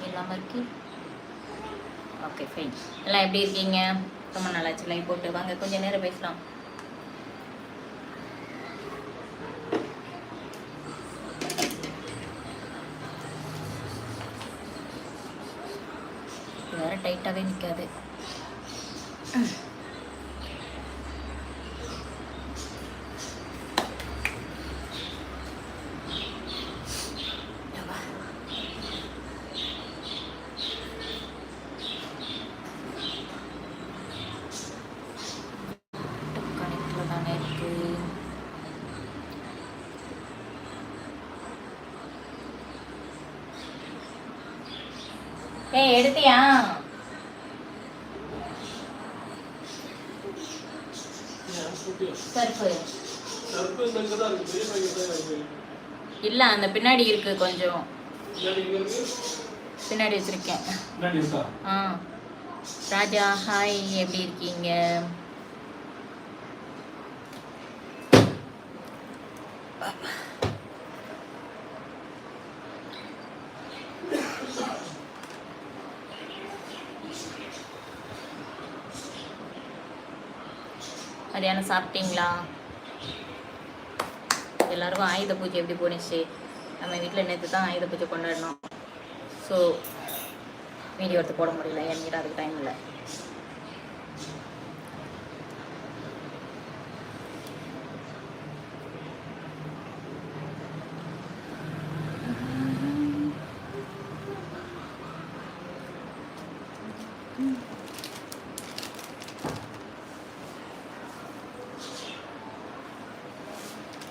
Charging இல்லாமல் இருக்கு. Okay fine எல்லாம் எப்படி இருக்கீங்க? ரொம்ப நல்லாச்சு லைவ் போட்டு. வாங்க கொஞ்சம் நேரம் பேசலாம். வேற டைட்டாகவே நிற்காது கணக்கில் தானே இருக்கு ஏய் எடுத்தியா சர்ஃபு சர்ப்பு இந்த இங்கே தான் இருக்கு பெரிய பையன் தான் இருக்கு இல்லை அந்த பின்னாடி இருக்கு கொஞ்சம். பின்னாடி வச்சிருக்கேன். ஆ. ராஜா ஹாய் எப்படி இருக்கீங்க? மதியானம் சாப்பிட்டீங்களா? எல்லாருக்கும் ஆயுத பூஜை எப்படி போணுச்சு? நம்ம வீட்டில் நேற்று தான் ஆயுத பூஜை கொண்டாடினோம். ஸோ வீடியோ எடுத்து போட முடியல. என்கிட்ட அதுக்கு டைம் இல்லை.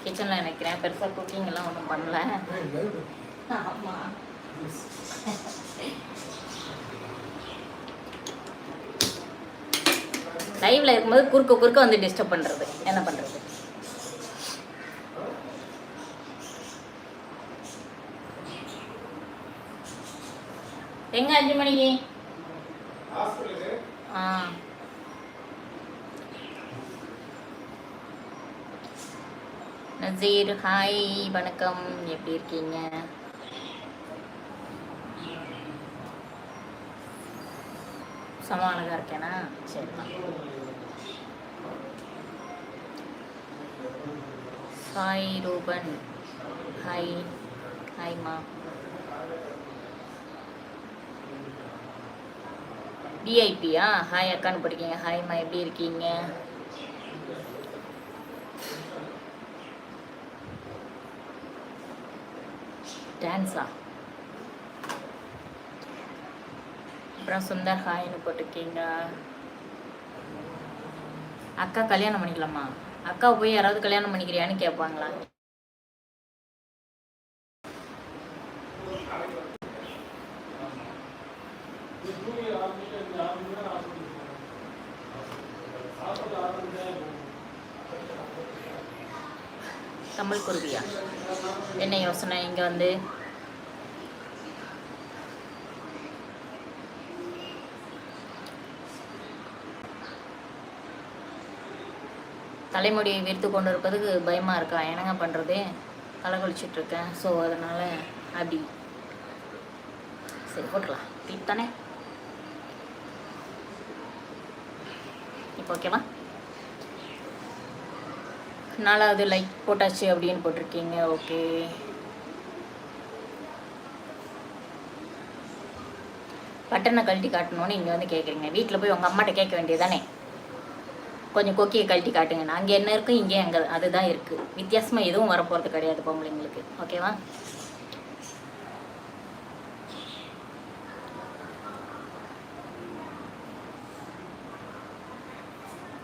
கிச்சனில் நினைக்கிறேன். பெருசாக குக்கிங் எல்லாம் ஒன்றும் பண்ணல. ஆமாம் லைவ்ல இருக்கும்போது குறுக்க குறுக்க வந்து டிஸ்டர்ப் பண்றது. என்ன பண்றது? எங்க அஞ்சு மணிக்கு? ஆ. நசீர் ஹாய் வணக்கம். எப்படி இருக்கீங்க? சமானதாக இருக்கேனா? சரிதான் சாய் ரூபன். ஹாய். ஹாய்மா விஐபியா ஹாய் அக்கான்னு படிக்கீங்க ஹாய்மா எப்படி இருக்கீங்க? டான்ஸா அப்புறம் சுந்தர் ஹாயின்னு போட்டிருக்கீங்க? அக்கா கல்யாணம் பண்ணிக்கலாமா? அக்கா போய் யாராவது கல்யாணம் பண்ணிக்கிறியான்னு கேட்பாங்களா? தமிழ் குருவியா? என்ன யோசனை இங்கே வந்து? தலைமுடியை விரித்து கொண்டு இருப்பதுக்கு பயமாக இருக்கா? என்னங்க பண்ணுறது தலை குளிச்சுட்டு இருக்கேன் ஸோ அதனால் அப்படி. சரி போட்டுக்கலாம். கிளிப் தானே? இப்போ ஓகேவா நாலாவது லைக் போட்டாச்சு அப்படின்னு போட்டிருக்கீங்க. ஓகே பட்டனை கழட்டி காட்டணும்னு இங்கே வந்து கேட்குறீங்க வீட்டில் போய் உங்கள் அம்மாட்ட கேட்க வேண்டியதானே கொஞ்சம் கொக்கியை கழட்டி காட்டுங்க. அங்கே என்ன இருக்கும் இங்கே அங்கே அதுதான் இருக்குது வித்தியாசமாக எதுவும் வரப்போகிறது கிடையாது பொம்பளைங்களுக்கு. ஓகேவா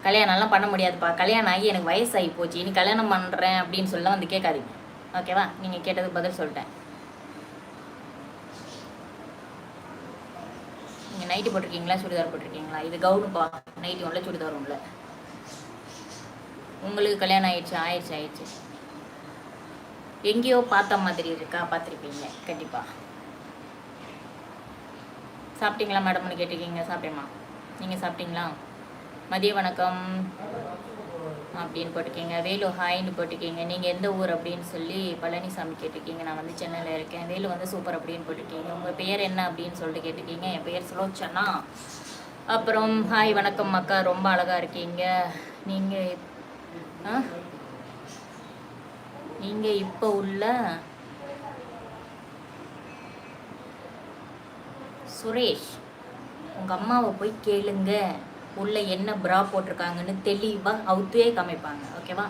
கல்யாணம்லாம் பண்ண முடியாதுப்பா. கல்யாணம் ஆகி எனக்கு வயசாகி போச்சு. இனி கல்யாணம் பண்ணுறேன் அப்படின்னு சொல்லலாம் வந்து கேட்காதீங்க ஓகேவா? நீங்கள் கேட்டதுக்கு பதில் சொல்லிட்டேன். நீங்கள் நைட்டி போட்டிருக்கீங்களா? சுடிதார் போட்டிருக்கீங்களா? இது கவுனுப்பா. நைட்டி ஒன்றில் சுடிதார் ஒன்றில் உங்களுக்கு கல்யாணம் ஆயிடுச்சு? ஆயிடுச்சு ஆயிடுச்சு. எங்கேயோ பார்த்த மாதிரி இருக்கா? பார்த்துருப்பீங்க. கண்டிப்பாக சாப்பிட்டீங்களா மேடம்னு கேட்டிருக்கீங்க. சாப்பிட்டேம்மா. நீங்கள் சாப்பிட்டீங்களா? மதிய வணக்கம். அப்படின்னு போட்டிருக்கீங்க. வேலு ஹாய்னு போட்டிருக்கீங்க. நீங்கள் எந்த ஊர் அப்படின்னு சொல்லி பழனிசாமி கேட்டிருக்கீங்க. நான் வந்து சென்னையில் இருக்கேன். வேலு வந்து சூப்பர் அப்படின்னு போட்டிருக்கீங்க. உங்கள் பெயர் என்ன அப்படின்னு சொல்லிட்டு கேட்டிருக்கீங்க. என் பெயர் சுலோச்சனா. அப்புறம் ஹாய் வணக்கம் அக்கா. ரொம்ப அழகாக இருக்கீங்க. நீங்கள் நீங்கள் இப்போ உள்ள சுரேஷ் உங்கள் அம்மாவை போய் கேளுங்க. உள்ள என்ன ப்ரா போட்டிருக்காங்கன்னு தெளிவாக அவுத்தே காமிப்பாங்க ஓகேவா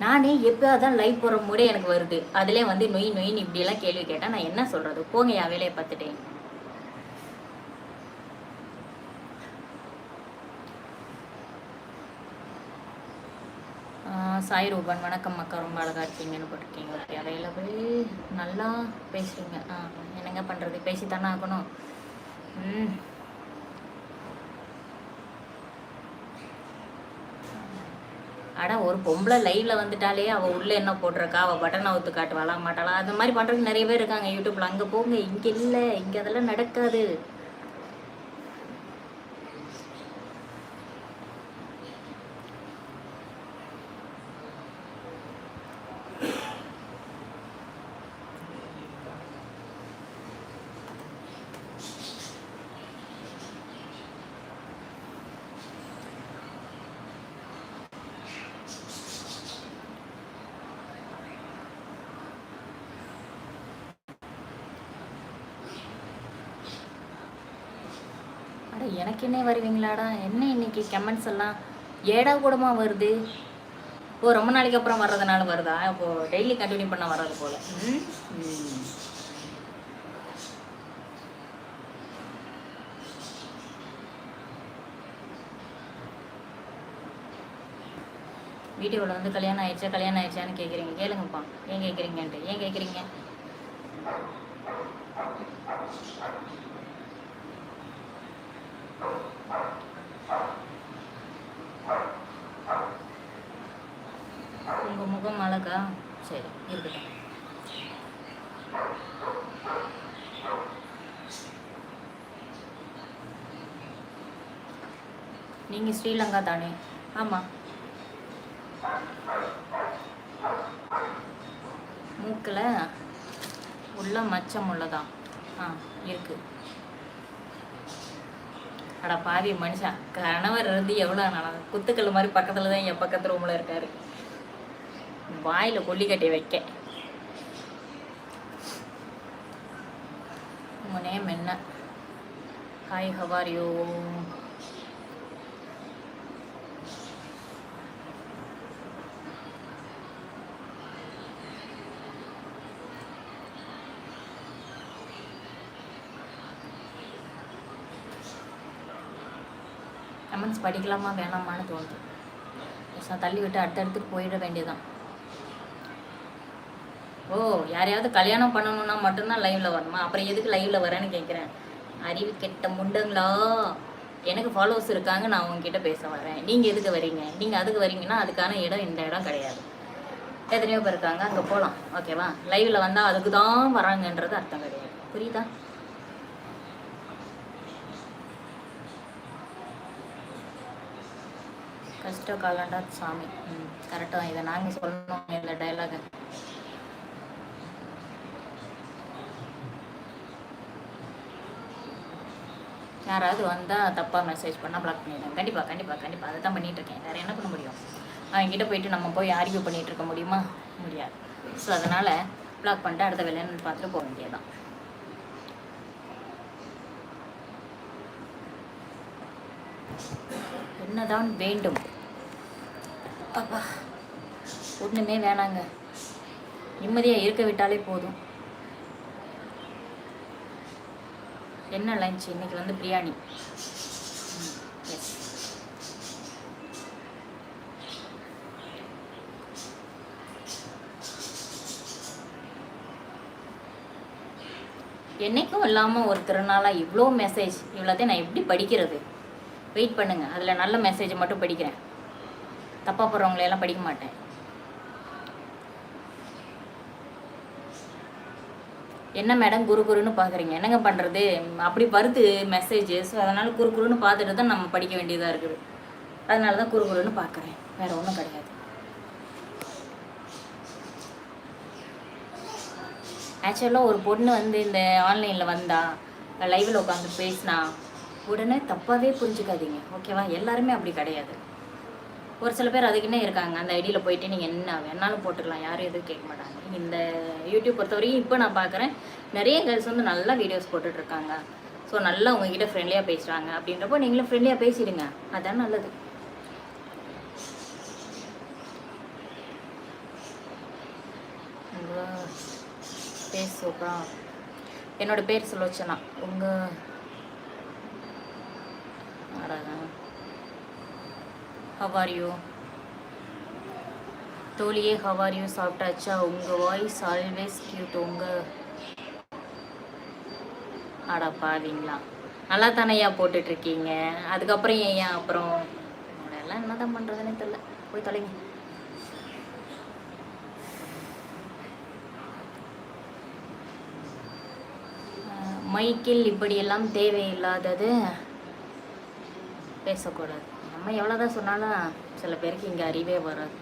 நானே எப்போ தான் லைவ் போகிற முறை எனக்கு வருது. அதிலே வந்து நொய் நொயின்னு இப்படியெல்லாம் கேள்வி கேட்டால் நான் என்ன சொல்கிறது போங்க என் வேலையை பார்த்துட்டேன். ஆஹ் சாய் ரூபன் வணக்கம் அக்கா. ரொம்ப அழகாக இருக்கீங்கன்னு போட்டிருக்கீங்க? ஓகே அவைலபிள் நல்லா பேசுறீங்க. ஆ என்னங்க பண்ணுறது பேசி தானே ஆகணும். ம். ஆனால் ஒரு பொம்பளை லைவ்ல வந்துட்டாலே அவள் உள்ளே என்ன போட்டிருக்கா? அவள் பட்டன் அவுத்து காட்டுவாளா மாட்டாளா? அந்த மாதிரி பண்ணுறதுக்கு நிறைய பேர் இருக்காங்க யூடியூப்பில் அங்கே போங்க இங்கே இல்லை இங்கே அதெல்லாம் நடக்காது அட எனக்கு என்ன வருவீங்களாடா? என்ன இன்னைக்கு கமெண்ட்ஸ் எல்லாம்? ஏடா கூடமா வருது? ஓ ரொம்ப நாளைக்கு அப்புறம் வர்றதுனால வருதா? இப்போ டெய்லி கண்டினியூ பண்ண வர்றது போல. ம்? வீடியோவில் வந்து கல்யாணம் ஆயிடுச்சா? கல்யாணம் ஆயிடுச்சான்னு கேட்குறீங்க கேளுங்கப்பா. ஏன் கேட்குறீங்கன்ட்டு ஏன் கேட்குறீங்க உங்கள் முகம் அழகா சரி இருக்கட்டும் நீங்கள் ஸ்ரீலங்கா தானே? ஆமாம் மூக்கில் உள்ள மச்சம் உள்ளதா? ஆ இருக்கு. அட பாவி மனுஷன் கணவர் இருந்து எவ்வளோ நாள் குத்துக்கல் மாதிரி பக்கத்தில் தான் என் பக்கத்து ரூமில் இருக்காரு. வாயில் கொல்லிக்கட்டை வைக்க. உங்கள் நேம் என்ன? ஹாய் ஹவார் யூ கமெண்ட்ஸ் படிக்கலாமா வேணாமான்னு தோணுது. பேசாம தள்ளி விட்டு அடுத்தடுத்துக்கு போயிட வேண்டியதுதான். ஓ யாரையாவது கல்யாணம் பண்ணணும்னா மட்டும்தான் லைவ்ல வரணுமா? அப்புறம் எதுக்கு லைவ்ல வரேன்னு கேட்குறேன் அறிவு கெட்ட முண்டங்களா? எனக்கு ஃபாலோவர்ஸ் இருக்காங்க நான் உங்ககிட்ட பேச வரேன். நீங்கள் எதுக்கு வரீங்க? நீங்கள் அதுக்கு வரீங்கன்னா அதுக்கான இடம் இந்த இடம் கிடையாது. எத்தனையோ பேர் இருக்காங்க அங்கே போகலாம் ஓகேவா லைவ்ல வந்தால் அதுக்கு தான் வராங்கன்றது அர்த்தம் கிடையாது. புரியுதா? கஷ்ட காலண்டா சாமி ம் கரெக்டாக தான். இதை நாங்கள் சொல்லணும் இந்த டைலாக யாராவது வந்தால் தப்பாக மெசேஜ் பண்ணால் பிளாக் பண்ணிடுறேன் கண்டிப்பாக கண்டிப்பாக கண்டிப்பாக அதை தான் பண்ணிகிட்ருக்கேன் இருக்கேன். வேறு என்ன பண்ண முடியும்? அவங்ககிட்ட போயிட்டு நம்ம போய் ஆர்கியூ பண்ணிகிட்டு இருக்க முடியுமா? முடியாது. ஸோ அதனால் பிளாக் பண்ணிட்டு அடுத்த வேலைன்னு பார்த்துட்டு போக வேண்டியதான் என்னதான் வேண்டும். அப்பா ஒன்றுமே வேணாங்க. நிம்மதியாக இருக்க விட்டாலே போதும். என்ன லஞ்ச் இன்னைக்கு வந்து பிரியாணி. எஸ் என்னைக்கும் இல்லாமல் ஒரு திருநாளாக இவ்வளோ மெசேஜ் இவ்வளோத்தையும் நான் எப்படி படிக்கிறது? வெயிட் பண்ணுங்கள் அதில் நல்ல மெசேஜை மட்டும் படிக்கிறேன். தப்பாக போடுறவங்களையெல்லாம் படிக்க மாட்டேன். என்ன மேடம் குரு குருன்னு பார்க்குறீங்க என்னங்க பண்ணுறது அப்படி வருது மெசேஜஸ் ஸோ அதனால் குரு குருன்னு பார்த்துட்டு தான் நம்ம படிக்க வேண்டியதாக இருக்குது. அதனால தான் குரு குருன்னு பார்க்குறேன் வேறு ஒன்றும் கிடையாது. ஆக்சுவலாக ஒரு பொண்ணு வந்து இந்த ஆன்லைனில் வந்தா லைவில் உட்காந்து பேசினா உடனே தப்பாகவே புரிஞ்சுக்காதீங்க. ஓகேவா எல்லாருமே அப்படி கிடையாது. ஒரு சில பேர் அதுக்குன்னே இருக்காங்க. அந்த ஐடியில் போயிட்டு நீங்கள் என்ன வேணாலும் போட்டுக்கலாம். யாரும் எதுவும் கேட்க மாட்டாங்க. இந்த யூடியூப் பொறுத்த வரைக்கும் இப்போ நான் பார்க்குறேன் நிறைய கேர்ள்ஸ் வந்து நல்லா வீடியோஸ் போட்டுட்ருக்காங்க. ஸோ நல்லா உங்ககிட்ட ஃப்ரெண்ட்லியாக பேசுகிறாங்க அப்படின்றப்போ நீங்களும் ஃப்ரெண்ட்லியாக பேசிடுங்க. அதான் நல்லது. உங்கள் பேர் என்னோட பேர் சுலோச்சனா. உங்கள் ஆறாதான் ஹவாரியோ? தோழியே ஹவாரியோ சாப்பிட்டாச்சா? உங்கள் வாய்ஸ் ஆல்வேஸ் கியூட் உங்கள் அடா பாவீங்களா. நல்லா தானேயா போட்டுட்ருக்கீங்க. அதுக்கப்புறம் ஏன் அப்புறம்? எல்லாம் என்ன தான் பண்ணுறதுன்னு தெரில போய் தொலைங்க. மைக்கில் இப்படியெல்லாம் தேவையில்லாதது பேசக்கூடாது. நம்ம எவ்வளோதான் சொன்னாலும் சில பேருக்கு இங்கே அறிவே வராது.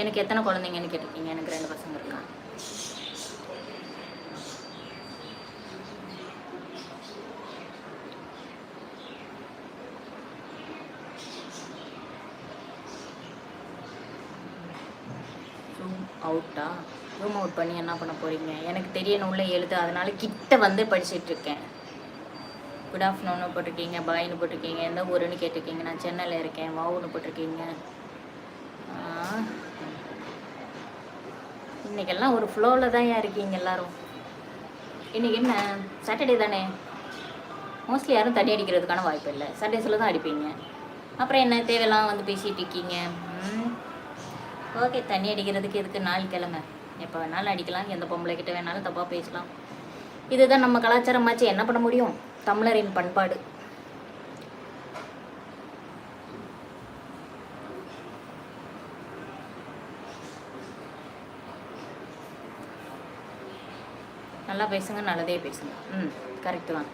எனக்கு எத்தனை குழந்தைங்கன்னு கேட்டிருக்கீங்க? எனக்கு ரெண்டு பசங்க இருக்காங்க ரூம் அவுட்டா ரூம் அவுட் பண்ணி என்ன பண்ண போறீங்க? எனக்கு தெரியணும் உள்ள எழுது. அதனால கிட்ட வந்து படிச்சுட்டு இருக்கேன். குட் ஆஃப்டர்நூன் போட்டிருக்கீங்க பாய்னு போட்டிருக்கீங்க எந்த ஊருன்னு கேட்டிருக்கீங்க. நான் சென்னையில் இருக்கேன். வாவுன்னு போட்டிருக்கீங்க. இன்னைக்கெல்லாம் ஒரு ஃப்ளோவில் தான் இருக்கீங்க எல்லாரும்? இன்னைக்கு என்ன? சாட்டர்டே தானே? மோஸ்ட்லி யாரும் தண்ணி அடிக்கிறதுக்கான வாய்ப்பு இல்லை. சண்டேஸில் தான் அடிப்பீங்க. அப்புறம் என்ன? தேவையெல்லாம் வந்து பேசிகிட்டு இருக்கீங்க? ஓகே தண்ணி அடிக்கிறதுக்கு எதுக்கு நாள் கிழமை? எப்போ வேணாலும் அடிக்கலாம். எந்த பொம்பளை கிட்ட வேணாலும் தப்பாக பேசலாம். இதுதான் நம்ம கலாச்சாரமாச்சு என்ன பண்ண முடியும்? தமிழரின் பண்பாடு. நல்லா பேசுங்க நல்லதே பேசுங்க. ம் கரெக்டு தான்.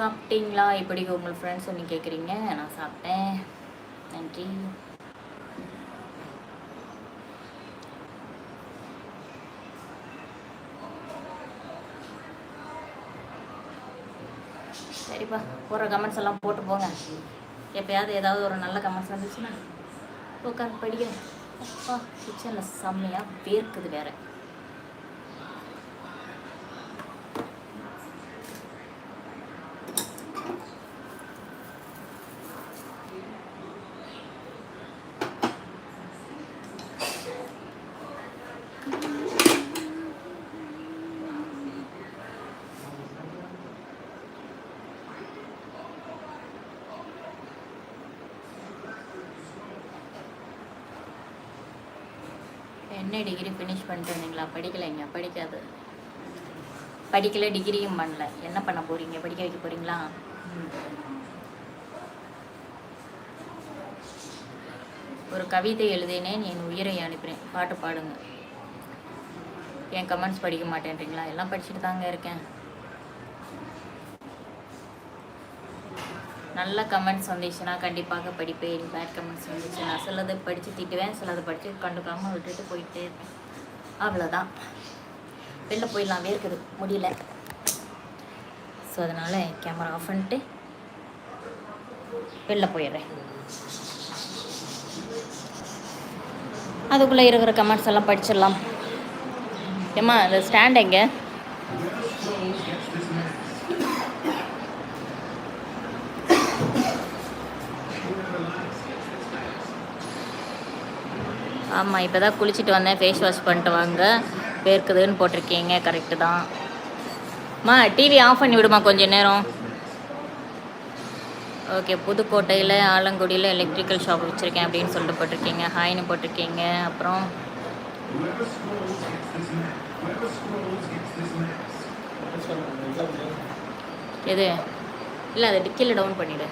சாப்பிட்டீங்களா? எப்படி உங்கள் ஃப்ரெண்ட்ஸ் ஒன்று கேட்குறீங்க நான் சாப்பிட்டேன். நன்றி. சரிப்பா போடுற கமெண்ட்ஸ் எல்லாம் போட்டு போங்க. எப்பயாவது ஏதாவது ஒரு நல்ல கமெண்ட்ஸ் வந்துச்சுன்னா உட்காந்து படிக்கிறேன் அப்பா கிச்சனில் செம்மையாக வேர்க்குது வேறு. என்ன டிகிரி ஃபினிஷ் பண்ணிட்டு வந்தீங்களா? படிக்கலைங்க படிக்காது. படிக்கல டிகிரியும் பண்ணல. என்ன பண்ண போறீங்க? படிக்க வைக்க போறீங்களா? ஒரு கவிதை எழுதினேன் என் உயிரை அனுப்பினேன். பாட்டு பாடுங்க. என் கமெண்ட்ஸ் படிக்க மாட்டேன்றீங்களா? எல்லாம் படிச்சுட்டு தாங்க இருக்கேன். நல்ல கமெண்ட்ஸ் வந்துச்சுன்னா கண்டிப்பாக படிப்பேன். பேட் கமெண்ட்ஸ் வந்துச்சுன்னா சிலதை படித்து திட்டுவேன் சிலது படித்து கண்டுக்காமல் விட்டுட்டு போயிட்டே இருப்பேன். அவ்வளோதான் வெளில போயிடலாம் இருக்குது. முடியல. ஸோ அதனால் கேமரா ஆஃப் பண்ணிட்டு வெளில போயிடுறேன். அதுக்குள்ளே இருக்கிற கமெண்ட்ஸ் எல்லாம் படிச்சிடலாம். ஏம்மா அந்த ஸ்டாண்ட் எங்கே? ஆமாம் இப்போ தான் குளிச்சுட்டு வந்தேன். ஃபேஸ் வாஷ் பண்ணிட்டு வாங்க. பேர்க்குதுன்னு போட்டிருக்கீங்க. கரெக்டு தான். அம்மா டிவி ஆஃப் பண்ணி விடுமா கொஞ்ச நேரம்? ஓகே புதுக்கோட்டையில் ஆலங்குடியில் எலக்ட்ரிக்கல் ஷாப் வச்சுருக்கேன் அப்படின்னு சொல்லிட்டு போட்டிருக்கீங்க. ஹாய்னு போட்டிருக்கீங்க. அப்புறம்? எது? இல்லை அதை டிக்கில் டவுன் பண்ணிவிடு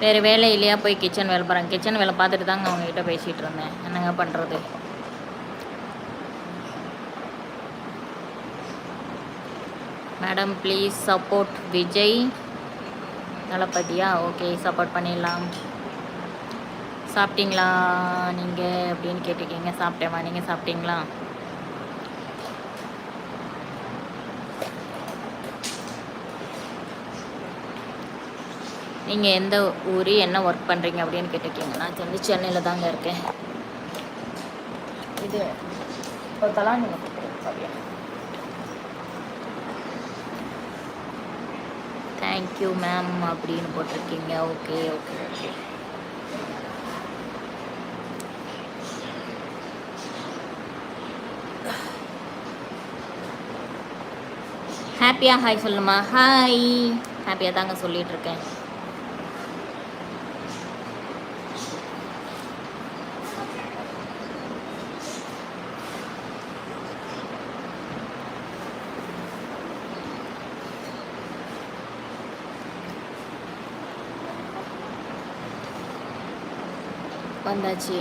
வேறு வேலை இல்லையா போய் கிச்சன் வேலை பாருங்க. கிச்சன் வேலை பார்த்துட்டு தாங்க அவங்ககிட்ட பேசிகிட்டு இருந்தேன். என்னங்க பண்ணுறது மேடம் ப்ளீஸ் சப்போர்ட் விஜய் தளபதியா? ஓகே சப்போர்ட் பண்ணிடலாம். சாப்பிட்டீங்களா நீங்கள் அப்படின்னு கேட்டிருக்கீங்க. சாப்பிட்டேம்மா. நீங்கள் சாப்பிட்டீங்களா? நீங்கள் எந்த ஊர் என்ன ஒர்க் பண்ணுறீங்க அப்படின்னு கேட்டிருக்கீங்க. நான் வந்து சென்னையில் தாங்க இருக்கேன். இது இப்போ தலா நீங்கள் தேங்க்யூ மேம் அப்படின்னு போட்டிருக்கீங்க. ஓகே ஓகே ஓகே ஹாப்பியாக ஹாய் சொல்லுமா. ஹாய் ஹாப்பியாக தாங்க சொல்லிகிட்ருக்கேன் வந்தாச்சு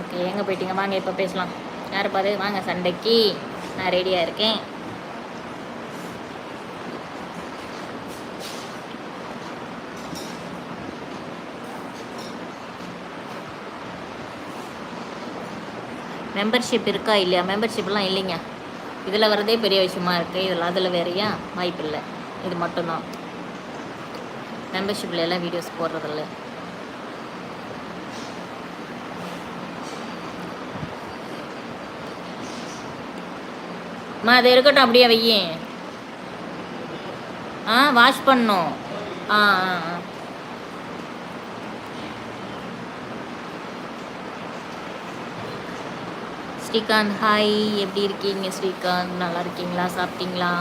ஓகே எங்கே போயிட்டீங்க? வாங்க இப்போ பேசலாம். யார் பாரு வாங்க சண்டைக்கு. நான் ரெடியாக இருக்கேன். மெம்பர்ஷிப் இருக்கா இல்லையா? மெம்பர்ஷிப்லாம் இல்லைங்க. இதில் வரதே பெரிய விஷயமா இருக்குது இதில் அதில் வேறையா? வாய்ப்பு இல்லை இது மட்டும்தான். மெம்பர்ஷிப்பில் எல்லாம் வீடியோஸ் போடுறதில்ல. அம்மா அது இருக்கட்டும் அப்படியே வையேன் ஆ வாஷ் பண்ணும். ஆ ஆ ஆ. ஸ்ரீகாந்த் ஹாய் எப்படி இருக்கீங்க ஸ்ரீகாந்த்? நல்லா இருக்கீங்களா? சாப்பிட்டீங்களா?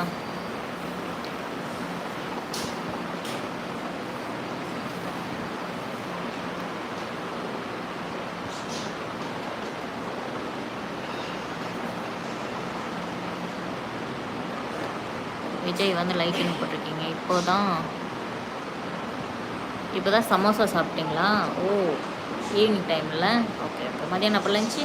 விஜய் வந்து லைட்டிங் போட்டிருக்கீங்க. இப்போதான் இப்போதான் சமோசா சாப்பிட்டீங்களா? ஓ ஈவினிங் டைமில் ஓகே ஓகே மதியானம் அப்போ லஞ்சு